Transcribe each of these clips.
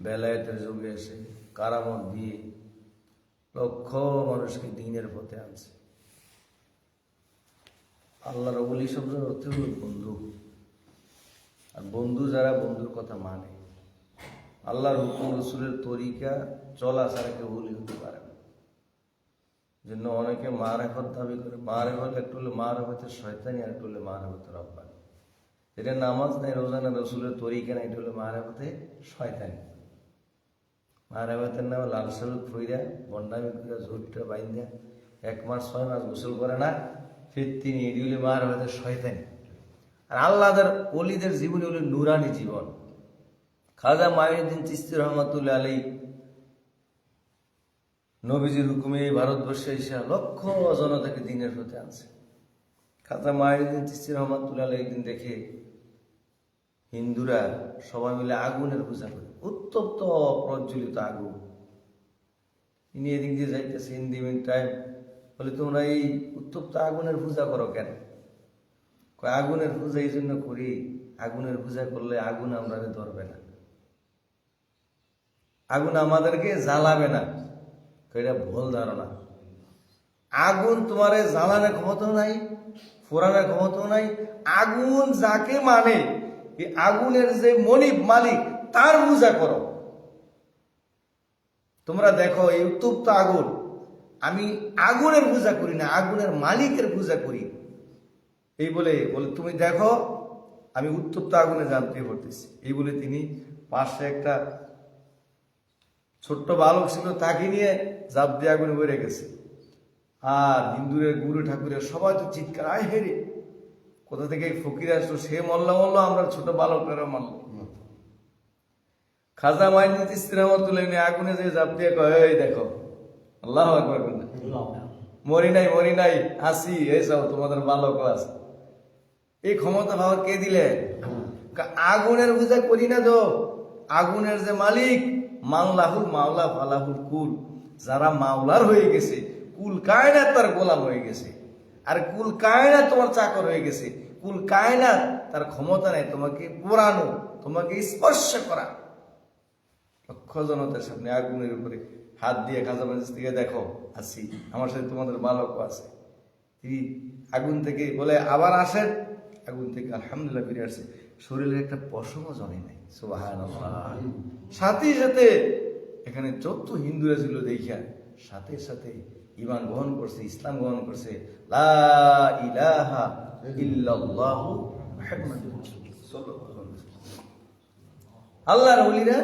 বেলায়েতের যুগে এসে কারামত দিয়ে লক্ষ মানুষকে দিনের পথে আনছে। আল্লাহর বলি শব্দের অর্থ হল বন্ধু। আর বন্ধু যারা, বন্ধুর কথা মানে। আল্লাহর হুকুম, রসুলের তরিকা চলা ছাড়া কেউ বলি হতে পারে না। জন্য অনেকে মারেফত দাবি করে মারেফত একটু হলে মারেফতের শয়তানি, আর একটু হলে মারেফতের রব্বানি। এটা নামাজ নাই, রোজা না রসুলের তরিকা নাই, এটা হলে মারেফতে শয়তানি। মারেফতের নামে লাল সালুক ফইরা বন্ডামি করে ঝুটটা বাইন্দা এক মাস ছয় মাস গোসল করে না, ফির তিনি এটি হলে মারেফতের শয়তানি। আর আল্লাহদের অলিদের জীবনী হলো নুরানি জীবন। খাজা মাহিউদ্দিন চিস্তি রহমতুল্লাহ আলী নবীজির হুকুমে ভারতবর্ষে এসে লক্ষ জনতাকে দিনের হতে আনছে। খাজা মাহিউদ্দিন চিস্তি রহমতুল্লাহ আলী একদিন দেখে হিন্দুরা সবাই মিলে আগুনের পূজা করে। উত্তপ্ত প্রজ্বলিত আগুন ইনি এদিক দিয়ে যাইতেছে হিন্দি মিন টাইম বলে, তোমরা এই উত্তপ্ত আগুনের পূজা করো কেন? আগুনের পূজা এই জন্য করি, আগুনের পূজা করলে আগুন আমরা ধরবে না। আগুন আমাদেরকে জ্বালাবে না। এটা ভুল ধারণা। আগুন তোমার জ্বালানোর ক্ষমতাও নাই, ফোরানোর ক্ষমতাও নাই। আগুন যাকে মানে আগুনের যে মনিব মালিক তার পূজা করো। তোমরা দেখো, এই উত্তপ্ত আগুন, আমি আগুনের পূজা করি না, আগুনের মালিকের পূজা করি। এই বলে বলে, তুমি দেখো, আমি উত্তপ্ত আগুনে জানতে পারতেছি এই বলে তিনি পাশে একটা ছোট্ট বালক ছিল, তাকে নিয়ে জাপ দিয়ে আগুনে বেড়ে গেছে। আর হিন্দুরের গুরু ঠাকুরের সবাই তো চিৎকার, আয় হেরে কোথা থেকে ফকির আসলো? সে মল্লা মল্ল আমরা ছোট বালকরা মারল খাজা মাইনি ইস্তিরামতুল্লাহ আগুনে যে জাপ দিয়ে কয়, এই দেখো, আল্লাহ একবার মরি নাই মরি নাই আসি এই সব তোমাদের বালক আছে। এই ক্ষমতা ভাবা কে দিলে? আগুনের পূজা করি না তো। আগুনের যে মালিক মাওলাহুল মাওলা ফালাহুল কুল। যারা মাওলার হয়ে গেছে, কুল কায়নাত তার গোলাম হয়ে গেছে। আর কুল কায়নাত তোমার চাকর হয়ে গেছে। কুল কায়নাত তার ক্ষমতা নেই, তোমাকে পোড়ানো, তোমাকে স্পর্শ করা। লক্ষ জনতার সামনে আগুনের উপরে হাত দিয়ে খাজা মসজিদ থেকে দেখো, আসি, আমার সাথে তোমাদের বালক আছে। তিনি আগুন থেকে বলে, আবার আসেন? আগুন থেকে আলহামদুলিল্লাহ ফিরে আসছে শরীরের একটা পশমও জমে নাই সাথে সাথে এখানে যত হিন্দুরা ছিল দেখিয়া, সাথে সাথে ইমান গ্রহণ করছে, ইসলাম গ্রহণ করছে। আল্লাহর অলিরা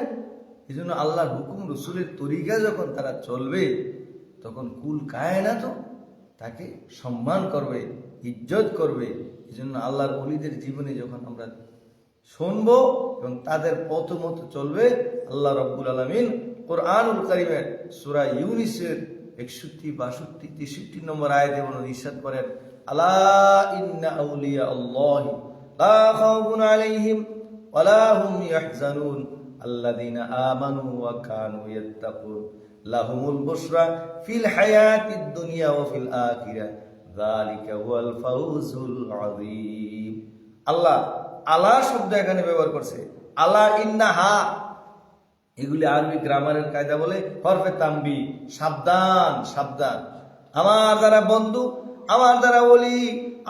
এই জন্য আল্লাহর হুকুম, রসুলের তরিকা যখন তারা চলবে, তখন কুল কায়না তো তাকে সম্মান করবে, ইজ্জত করবে। এই জন্য আল্লাহর অলিদের জীবনে যখন আমরা শুনব এবং তাদের পথ মতো চলবে, আল্লাহ রব্বুল আলমিন কোরআনুল কারিমের সুরা ইউনিসের একষট্টি, বাষট্টি, তেষট্টি নম্বর আয়াতে যেমন ইরশাদ করেন, আলা ইন্না আউলিয়া আল্লাহি আলাইহিম ওয়ালা হুম ইয়াহজানুন। আল্লাযীনা আমানু ওয়া কানু ইয়াত্তাকুন। লাহুমুল বুশরা ফিল হায়াতিদ দুনিয়া ওয়া ফিল আখিরাহ যালিকা হুয়াল ফাউজুল আযীম। আল্লাহ আলা শব্দ এখানে ব্যবহার করছে। আলা ইন্নাহা। এগুলি আরবি গ্রামারের কায়দা বলে হরফে তাম্বি সাবধান সাবধান। আমার যারা বন্ধু, আমার যারা বলি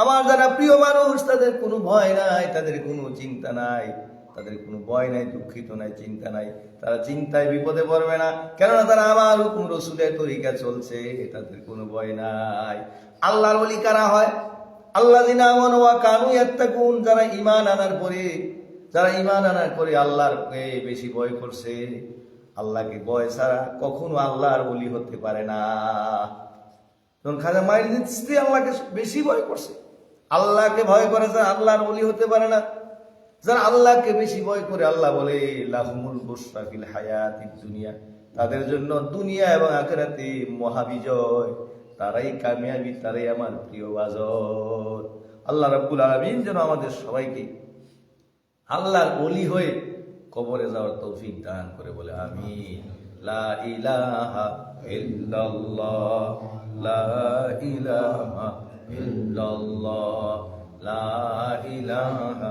আমার যারা প্রিয় মানুষ, তাদের কোনো ভয় নাই, তাদের কোনো চিন্তা নাই। তাদের কোনো ভয় নাই, দুঃখিত নাই, চিন্তা নাই। তারা চিন্তায় বিপদে পড়বে না। কেননা তারা আমার হুকুম রসুলের তরিকা চলছে তাদের কোনো ভয় নাই। আল্লাহর বলি কারা হয়? আল্লাহ দিনা কানু ইয়াত্তাকুন, যারা ইমান আনার পরে, যারা ইমান আনার পরে আল্লাহর বেশি ভয় করছে, আল্লাহকে ভয় ছাড়া কখনো আল্লাহর বলি হতে পারে না। তখন খাজা মাইল দিচ্ছে আল্লাহকে বেশি ভয় করছে। আল্লাহকে ভয় করে যারা আল্লাহর বলি হতে পারে না। যারা আল্লাহকে বেশি ভয় করে, আল্লাহ বলে, লাহুমুল বুশরাফিল হায়াতিদ দুনিয়া। তাদের জন্য দুনিয়া এবং আখেরাতে মহাবিজয়। তারাই কামিয়াবি, তারাই আমার প্রিয় বাজর। আল্লাহ রাব্বুল আলামিন যেন আমাদের সবাইকে আল্লাহর অলি হয়ে কবরে যাওয়ার তৌফিক দান করে বলে আমি লা ইলাহা ইল্লাল্লাহ, লা ইলাহা ইল্লাল্লাহ, লা ইলাহা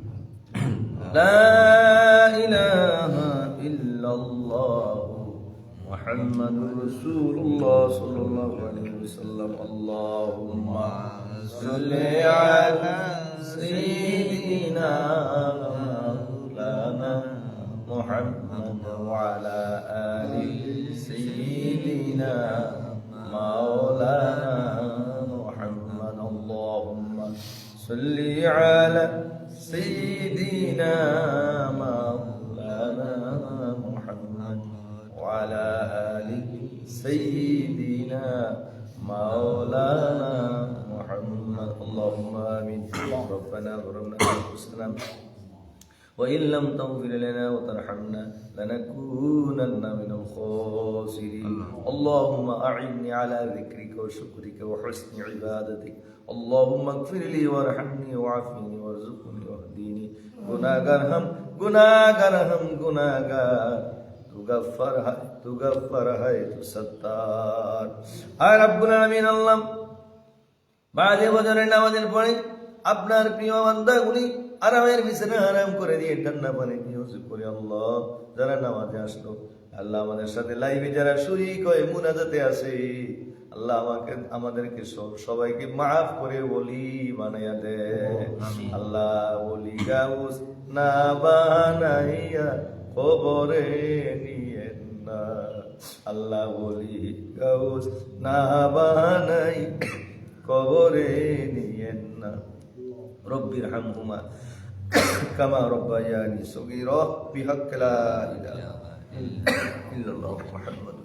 لا إله إلا الله محمد رسول الله صلى الله عليه وسلم. اللهم صل على سيدنا مولانا محمد سيدنا مولانا محمد وعلى آل سيدنا مولانا محمد اللهم آمين ربنا ظلمنا أنفسنا وإن لم تغفر لنا وترحمنا لنكونن من الخاسرين اللهم أعني على ذكرك وشكرك وحسن عبادتك اللهم اغفر لي وارحمني وعافني وارزقني واهديني গুনাহগার হাম গুনাহগার হাম গুনাহগার তুগফর হায় তুগফর হায় তু সত্তার আর রব্বুল আলামিন আল্লাহ বাজে বজরের নামাজের পরে আপনার প্রিয় বান্দাগুলি আরামের বিছানা আরাম করে দিয়ে ঠান্ডা পানি দিয়ে উজু করে আল্লাহ যারা নামাজে আসলো আল্লাহ আমাদের সাথে লাইভে যারা শরীক হয়ে মুনাজাতে আসে আল্লাহ আমাকে আমাদেরকে সব- সবাইকে মাফ করে বলি বানাইয়া দে। আল্লাহ বলি গাউস না বানাইয়া খবরে নিয়ে না। আল্লাহ বলি গাউস না বানাই কবরে নিয়েন না। রব্বির হামহুমা কামা রব্বায়ানি সগীরা বিহাক্ক লা ইলাহা ইল্লাল্লাহ। রাসূলুল্লাহ